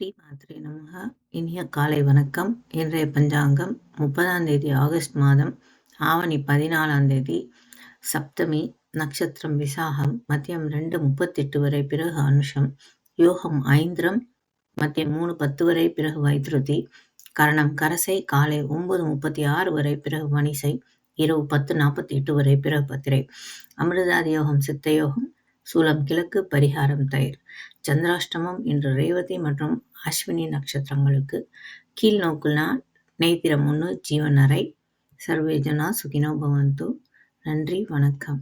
ஸ்ரீ மாத்ரே நமக இனிய காலை வணக்கம். இன்றைய பஞ்சாங்கம் முப்பதாம் தேதி ஆகஸ்ட் மாதம் ஆவணி பதினாலாம் தேதி சப்தமி நட்சத்திரம் விசாகம் மதியம் ரெண்டு முப்பத்தெட்டு வரை பிறகு அனுஷம் யோகம் ஐந்திரம் மதியம் மூணு பத்து வரை பிறகு வைத்ருதி கரணம் கரசை காலை ஒன்பது முப்பத்தி ஆறு வரை பிறகு மணிசை இரவு பத்து நாற்பத்தி எட்டு வரை பிறகு பத்திரை அமிர்தாதி யோகம் சித்த யோகம் சூலம் கிழக்கு பரிகாரம் தயிர். சந்திராஷ்டமம் இன்று ரேவதி மற்றும் அஸ்வினி நட்சத்திரங்களுக்கு கீழ் நோக்குனா நேத்திரம் ஒன்று ஜீவன் அறை. சர்வேஜனா சுகினோ பவந்து. நன்றி வணக்கம்.